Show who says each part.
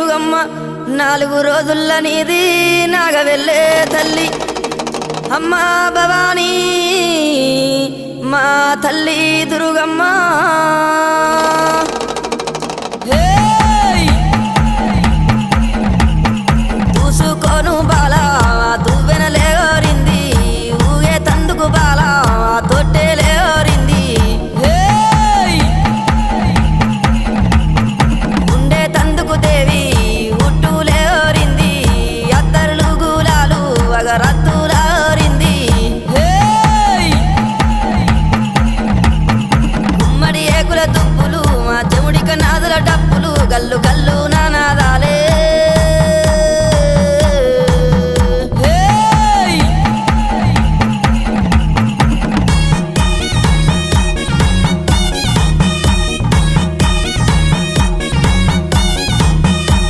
Speaker 1: దుర్గమ్మ నాలుగు రోజుల నీది నాగవెళ్ళే తల్లి. అమ్మా భవానీ మా తల్లి దుర్గమ్మ. పగరత్తులారింది గుమ్మడి ఏకుల దుంపులు మా చెవుడిక నాదుల డబ్బు.